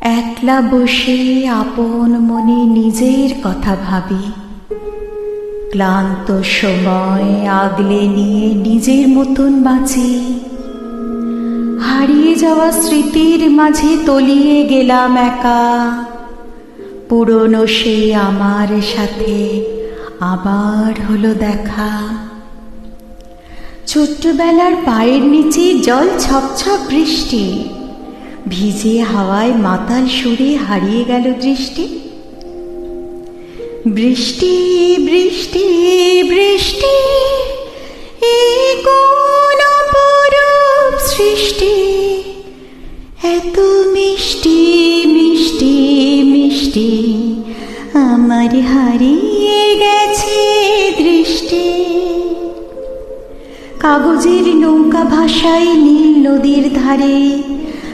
একলা বসে আপন মনে নিজের কথা ভাবি। ক্লান্ত সময় আগলে নিয়ে নিজের মতন বাঁচি। হারিয়ে যাওয়া স্মৃতির মাঝে তলিয়ে গেলাম একা। পুরনো সেই আমার সাথে আবার হলো দেখা। ছোট্টবেলার পায়ের নিচে জল ছপছপ বৃষ্টি। ভিজে হাওয়ায় মাতাল সুরে হারিয়ে গেল দৃষ্টি। বৃষ্টি বৃষ্টি বৃষ্টি সৃষ্টি? এত মিষ্টি মিষ্টি মিষ্টি, আমার হারিয়ে গেছে দৃষ্টি। কাগজের নৌকা ভাসায় নীল নদীর ধারে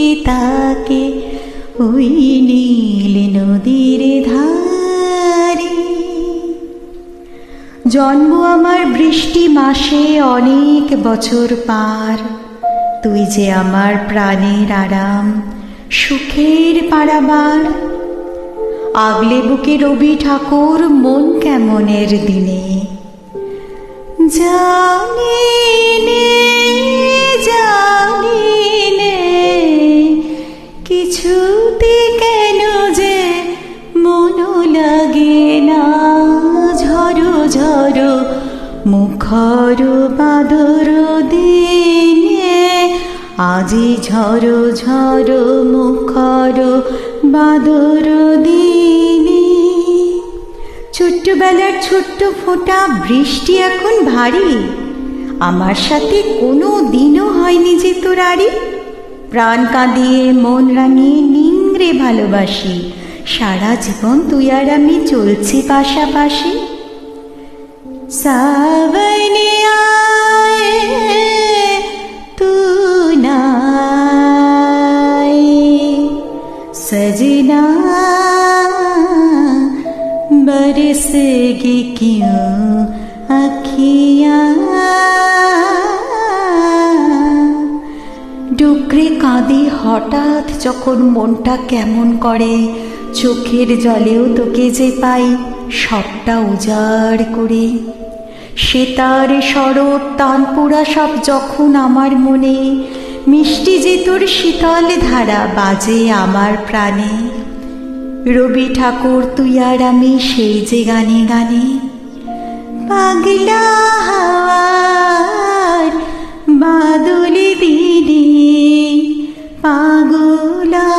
চোখে তাকে ওই নীল নদীর ধারে। জন্ম আমার বৃষ্টি মাসে অনেক বছর পার। তুই যে আমার প্রাণের আরাম, সুখের পারাবার। আগলে বুকে রবি ঠাকুর, মন কেমনের দিনে? জানি মুখর বাদর দিনে, আজি ঝড়ো ঝড়ো মুখর বাদর দিনে। ছোট্টবেলার ছোট্ট ফোঁটা বৃষ্টি এখন ভারী। আমার সাথে কোনো দিনও হয়নি যে তোর আড়ি। প্রাণ কাঁদিয়ে মন রাঙিয়ে নিংড়ে ভালোবাসি। সারা জীবন তুই আর আমি চলছি পাশাপাশি। সাবনে আয়ে তু নায়ে सजना बरसेगी क्यों अखियाँ ডুকরে কাঁদে হঠাৎ যখন মনটা কেমন করে চোখের জলেও তোকে যে পাই সবটা উজাড় করে। সে তার শরৎ তানপুরা সব যখন আমার মনে, মিষ্টি যে তোর শীতল ধারা বাজে আমার প্রাণে। রবি ঠাকুর, তুই আর আমি সেই যে গানে গানে। পাগলা হাওয়ার বাদলি দিদি পাগল